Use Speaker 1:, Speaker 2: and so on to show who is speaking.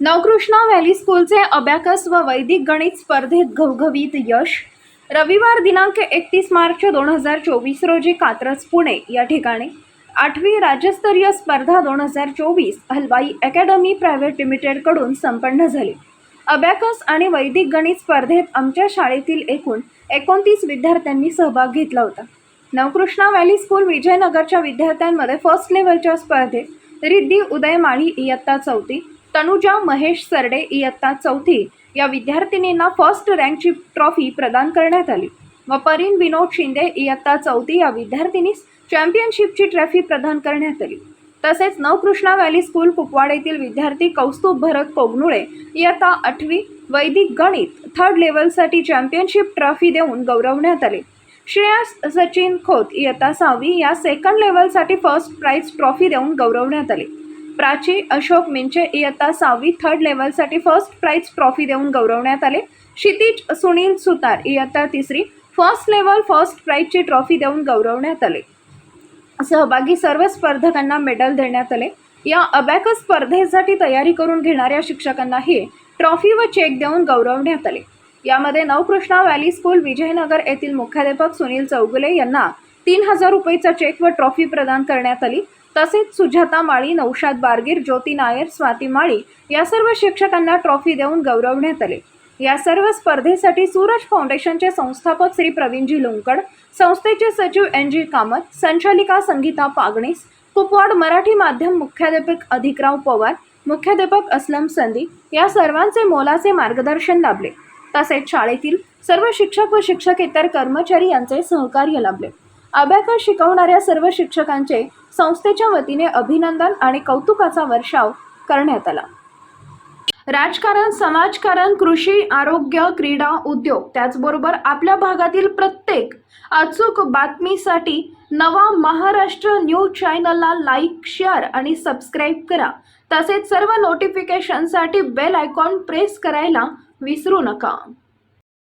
Speaker 1: Navkrishna valley स्कूलचे abacus व वैदिक गणित स्पर्धेत घवघवीत यश. रविवार दिनांक एकतीस मार्च दोन हजार चोवीस रोजी कात्रज पुणे. या ठिकाणी आठवी राज्यस्तरीय स्पर्धा दोन हजार चोवीस हलवाई अकॅडमी प्रायव्हेट लिमिटेडकडून संपन्न झाली. अबॅकस आणि वैदिक गणित स्पर्धेत आमच्या शाळेतील एकूण एकोणतीस विद्यार्थ्यांनी सहभाग घेतला होता. नवकृष्णा व्हॅली स्कूल विजयनगरच्या विद्यार्थ्यांमध्ये फर्स्ट लेवलच्या स्पर्धेत रिद्धी उदय माळी इयत्ता चौथी तनुजा महेश सरडे इयत्ता चौथी या विद्यार्थिनींना फर्स्ट रँकची ट्रॉफी प्रदान करण्यात आली. व परीन विनोद शिंदे इयत्ता चौथी या विद्यार्थिनीस चॅम्पियनशिपची ट्रॉफी प्रदान करण्यात आली. तसेच नवकृष्णा व्हॅली स्कूल कुपवाड येथील विद्यार्थी कौस्तुभ भरत कोगनुळे इयत्ता आठवी वैदिक गणित थर्ड लेवलसाठी चॅम्पियनशिप ट्रॉफी देऊन गौरवण्यात आले. श्रेयस सचिन खोत इयत्ता सहावी या सेकंड लेवलसाठी फर्स्ट प्राईज ट्रॉफी देऊन गौरवण्यात आले. प्राची अशोक मिंचे इयत्ता सहावी थर्ड लेवलसाठी फर्स्ट प्राईज ट्रॉफी देऊन गौरवण्यात आले. क्षितिज सुनील सुतार इयत्ता तिसरी फर्स्ट लेवल फर्स्ट प्राईजची ट्रॉफी देऊन गौरवण्यात आले. सहभागी सर्व स्पर्धकांना मेडल देण्यात आले. या अबॅकस स्पर्धेसाठी तयारी करून घेणाऱ्या शिक्षकांनाही ट्रॉफी व चेक देऊन गौरवण्यात आले. यामध्ये नवकृष्णा व्हॅली स्कूल विजयनगर येथील मुख्याध्यापक सुनील चौगुले यांना तीन हजार रुपयेचा चेक व ट्रॉफी प्रदान करण्यात आली. तसेच सुजाता माळी नौशाद बारगीर ज्योती नायर स्वाती माळी या सर्व शिक्षकांना ट्रॉफी देऊन गौरवण्यात आले. या सर्व स्पर्धेसाठी सूरज फाउंडेशनचे संस्थापक श्री प्रवीणजी लोंकड संस्थेचे सचिव एन जी कामत संचालिका संगीता पागणीस कुपवाड मराठी माध्यम मुख्याध्यापक अधिकराव पवार मुख्याध्यापक असलम संदी या सर्वांचे मोलाचे मार्गदर्शन लाभले. तसेच शाळेतील सर्व शिक्षक व शिक्षकेतर कर्मचारी यांचे सहकार्य लाभले. अभ्याकस शिकवणाऱ्या सर्व शिक्षकांचे संस्थेच्या वतीने अभिनंदन आणि कौतुकाचा वर्षाव करण्यात आला. राजकारण समाजकारण कृषी आरोग्य क्रीडा उद्योग त्याचबरोबर आपल्या भागातील प्रत्येक अचूक बातमीसाठी नवा महाराष्ट्र न्यूज चॅनलला लाईक शेअर आणि सबस्क्राईब करा. तसेच सर्व नोटिफिकेशनसाठी बेल आयकॉन प्रेस करायला विसरू नका.